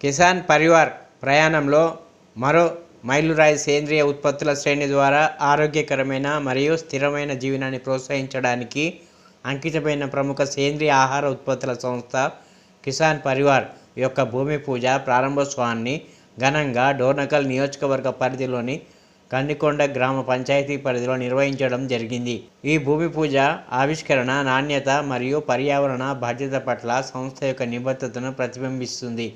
కిసాన్ పరివార్ ప్రయాణంలో మరో మైలురాయి సేంద్రియ ఉత్పత్తుల శ్రేణి ద్వారా ఆరోగ్యకరమైన మరియు స్థిరమైన జీవనాన్ని ప్రోత్సహించడానికి అంకితమైన ప్రముఖ సేంద్రియ ఆహార ఉత్పత్తుల సంస్థ కిసాన్ పరివార్ యొక్క భూమి పూజ ప్రారంభోత్సవాన్ని ఘనంగా డోర్నకల్ నియోజకవర్గ పరిధిలోని కందికొండ గ్రామ పంచాయతీ పరిధిలో నిర్వహించడం జరిగింది. ఈ భూమి పూజ ఆవిష్కరణ నాణ్యత మరియు పర్యావరణ బాధ్యత పట్ల సంస్థ యొక్క నిబద్ధతను ప్రతిబింబిస్తుంది.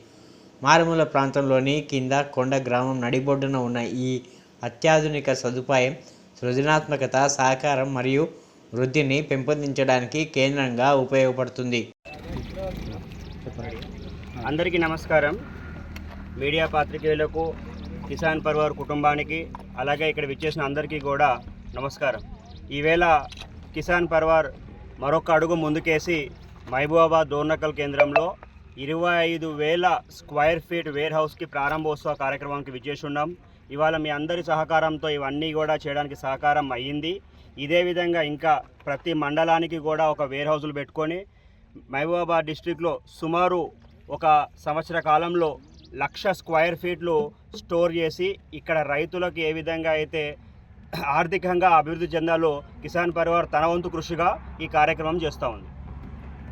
మారుమూల ప్రాంతంలోని కింద కొండ గ్రామం నడిబొడ్డున ఉన్న ఈ అత్యాధునిక సదుపాయం సృజనాత్మకత సహకారం మరియు వృద్ధిని పెంపొందించడానికి కేంద్రంగా ఉపయోగపడుతుంది. అందరికీ నమస్కారం. మీడియా పాత్రికేయులకు కిసాన్ పర్వార్ కుటుంబానికి అలాగే ఇక్కడ విచ్చేసిన అందరికీ కూడా నమస్కారం. ఈవేళ కిసాన్ పర్వార్ మరొక అడుగు ముందుకేసి మహబూబాబాద్ దోర్నకల్ కేంద్రంలో ఇరవై ఐదు వేల స్క్వైర్ ఫీట్ వేర్ హౌస్కి ప్రారంభోత్సవ కార్యక్రమానికి విచ్చేసి ఉన్నాం ఇవాళ మీ అందరి సహకారంతో ఇవన్నీ కూడా చేయడానికి సహకారం అయ్యింది. ఇదే విధంగా ఇంకా ప్రతి మండలానికి కూడా ఒక వేర్ హౌజులు పెట్టుకొని మహబూబాబాద్ డిస్టిక్లో సుమారు ఒక సంవత్సర కాలంలో లక్ష స్క్వైర్ ఫీట్లు స్టోర్ చేసి ఇక్కడ రైతులకు ఏ విధంగా అయితే ఆర్థికంగా అభివృద్ధి చెందాలో కిసాన్ పరివార్ తన వంతు కృషిగా ఈ కార్యక్రమం చేస్తూ ఉంది.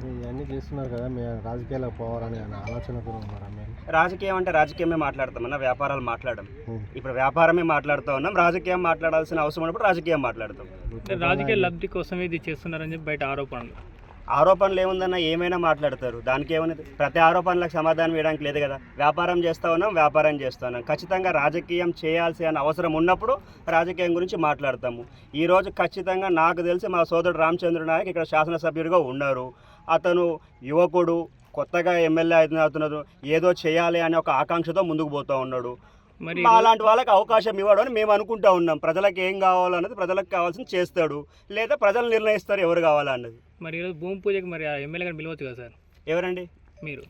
ఇవన్నీ చేస్తున్నారు కదా మేము రాజకీయాలకు పోవాలని ఉన్నారా మీరు? రాజకీయం అంటే రాజకీయమే మాట్లాడతామన్నా వ్యాపారాలు మాట్లాడడం. ఇప్పుడు వ్యాపారమే మాట్లాడుతూ ఉన్నాం రాజకీయం మాట్లాడాల్సిన అవసరం ఉన్నప్పుడు రాజకీయం మాట్లాడతాం. రాజకీయ లబ్ధి కోసం ఇది చేస్తున్నారని చెప్పి బయట ఆరోపణలు. ఆరోపణలు ఏముందన్నా ఏమైనా మాట్లాడతారు. దానికి ఏమైనా ప్రతి ఆరోపణలకు సమాధానం వేయడానికి లేదు కదా. వ్యాపారం చేస్తా ఉన్నాం వ్యాపారం చేస్తా ఉన్నాం. ఖచ్చితంగా రాజకీయం చేయాల్సి అనే అవసరం ఉన్నప్పుడు రాజకీయం గురించి మాట్లాడతాము. ఈరోజు ఖచ్చితంగా నాకు తెలిసి మా సోదరుడు రామచంద్ర నాయక్ ఇక్కడ శాసనసభ్యుడిగా ఉన్నారు. అతను యువకుడు కొత్తగా ఎమ్మెల్యే అవుతున్నారు ఏదో చేయాలి అనే ఒక ఆకాంక్షతో ముందుకు పోతూ ఉన్నాడు. మరి మా అలాంటి వాళ్ళకి అవకాశం ఇవ్వడం అని మేము అనుకుంటా ఉన్నాం. ప్రజలకు ఏం కావాలన్నది ప్రజలకు కావాల్సింది చేస్తాడు. లేదా ప్రజలు నిర్ణయిస్తారు ఎవరు కావాలన్నది. మరి ఈరోజు భూమి పూజకి మరి ఎమ్మెల్యే గారు పిలవచ్చు కదా సార్? ఎవరండి? మీరు.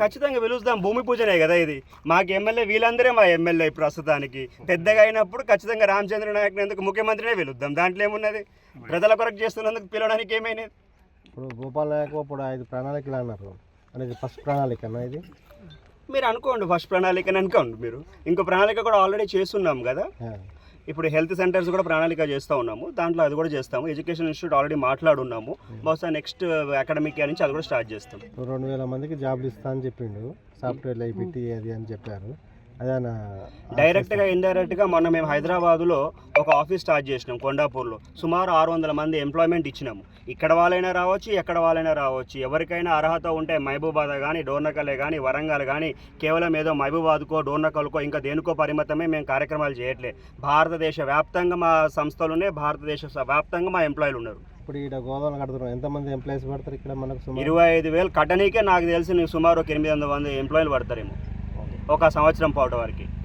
ఖచ్చితంగా పిలుస్తాం. భూమి పూజనే కదా ఇది. మాకు ఎమ్మెల్యే వీళ్ళందరే మా ఎమ్మెల్యే ప్రస్తుతానికి. పెద్దగా అయినప్పుడు ఖచ్చితంగా రామచంద్ర నాయక్ ఎందుకు ముఖ్యమంత్రినే పిలుద్దాం. దాంట్లో ఏమున్నది? ప్రజల కొరకు చేస్తున్నందుకు పిలవడానికి ఏమైనది ఇప్పుడు భూపాల్ నాయక్ ఇప్పుడు ఐదు ప్రణాళికలు అన్నారు. అనేది ఫస్ట్ ప్రణాళిక అన్న ఇది. మీరు అనుకోండి ఫస్ట్ ప్రణాళిక అని అనుకోండి మీరు. ఇంకో ప్రణాళిక కూడా ఆల్రెడీ చేస్తున్నాం కదా. ఇప్పుడు హెల్త్ సెంటర్స్ కూడా ప్రణాళిక చేస్తూ ఉన్నాము. దాంట్లో అది కూడా చేస్తాము. ఎడ్యుకేషన్ ఇన్స్టిట్యూట్ ఆల్రెడీ మాట్లాడున్నాము. బహుశా నెక్స్ట్ అకాడమిక్ ఇయర్ నుంచి అది కూడా స్టార్ట్ చేస్తాం. రెండు వేల మందికి జాబ్లు ఇస్తా అని చెప్పిండు. సాఫ్ట్వేర్ ఐపీటీ అది అని చెప్పారు. అదేనా డైరెక్ట్గా ఇండైరెక్ట్గా మొన్న మేము హైదరాబాదులో ఒక ఆఫీస్ స్టార్ట్ చేసినాం కొండాపూర్లో. సుమారు ఆరు వందల మంది ఎంప్లాయ్మెంట్ ఇచ్చినాము. ఇక్కడ వాళ్ళైనా రావచ్చు ఎక్కడ వాళ్ళైనా రావచ్చు. ఎవరికైనా అర్హత ఉంటే మహబూబాద్ కానీ డోర్నకలే కానీ వరంగల్ కానీ కేవలం ఏదో మహబూబాద్కో డోర్నకల్కో ఇంకా దేనికో పరిమితమే మేము కార్యక్రమాలు చేయట్లే. భారతదేశ వ్యాప్తంగా మా సంస్థలు ఉన్నాయి భారతదేశ వ్యాప్తంగా మా ఎంప్లాయీలు ఉన్నారు. ఇప్పుడు ఇక్కడ గోదావరి కడుతున్నాం ఎంతమంది ఎంప్లాయీస్ పడతారు ఇక్కడ మనకు ఇరవై ఐదు వేలు కట్టనీకే నాకు తెలిసి సుమారు ఒక ఎనిమిది వందల మంది ఎంప్లాయీలు పడతారేమో. ఒక సంవత్సరం పాటు వరకు.